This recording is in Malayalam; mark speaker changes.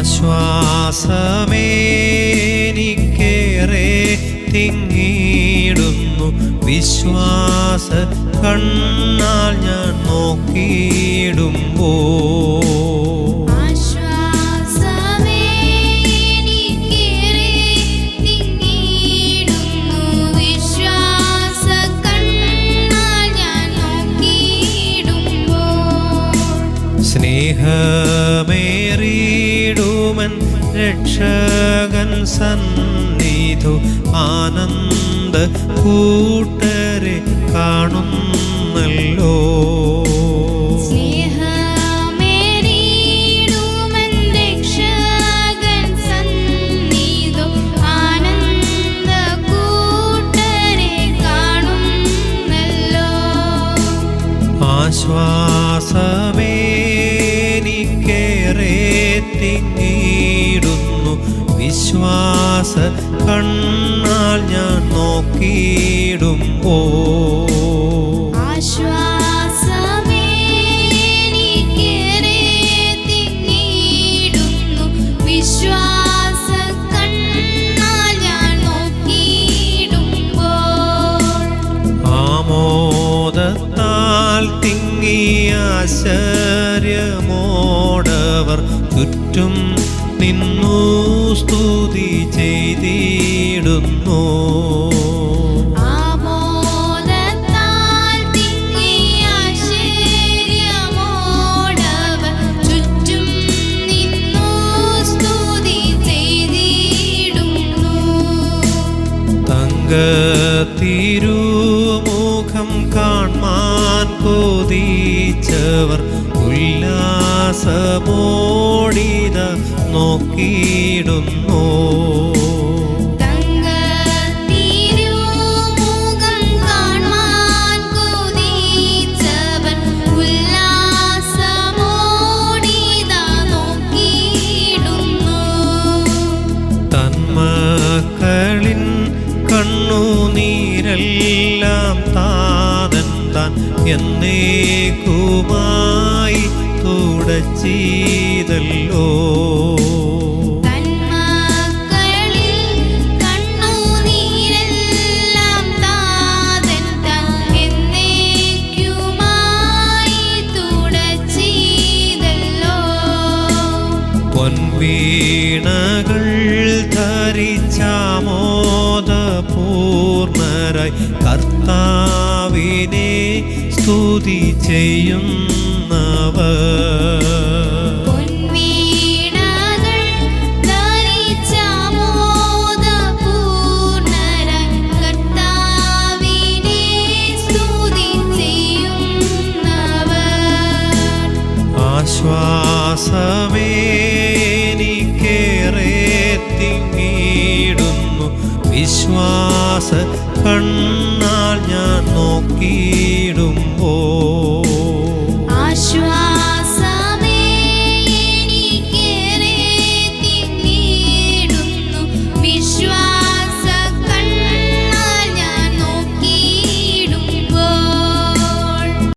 Speaker 1: ആശ്വാസമേനിക്കേറെ തിങ്ങിയിടുന്നു. വിശ്വാസ കണ്ണാൽ ഞാൻ നോക്കിയിടുമ്പോ സ്നേഹമേറിയിടുമൻ രക്ഷകൻ സന്നിധു ആനന്ദ കൂട്ടരെ കാണുന്നല്ലോ.
Speaker 2: സ്നേഹമേറിയിടുമൻ
Speaker 1: വിശ്വാസ കണ്ണാൽ ഞാൻ നോക്കിയിടുമ്പോ ആമോദത്താൽ തിങ്ങിയ ആശ്ചര്യമോടവർ ചുറ്റും നിന്നു. സ്തുതി ചെയ്തിടുന്നു. തിരുമുഖം കാൺമാൻ കൊതിച്ചവർ ഉല്ലാസമോടിത
Speaker 2: ഉല്ലാസമോടിതാ നോക്കിയിടുന്നു.
Speaker 1: കണ്ണുനീരെല്ലാം താതൻ താൻ എന്നേ തുടച്ചീതല്ലോ
Speaker 2: തന്മക്കളിൽ ചെയ്തല്ലോ വീണകൾ താൻ
Speaker 1: ധരിച്ചാമോദപൂർണരായി കർത്താവിനെ സ്തുതി ചെയ്യുന്നവർ.
Speaker 2: പൊൻവീണകൾ
Speaker 1: തിങ്ങി വിശ്വാസ കണ്ണാൽ ഞാൻ നോക്കിയിടുമ്പോ
Speaker 2: ആശ്വാസമേനിക്കേറെ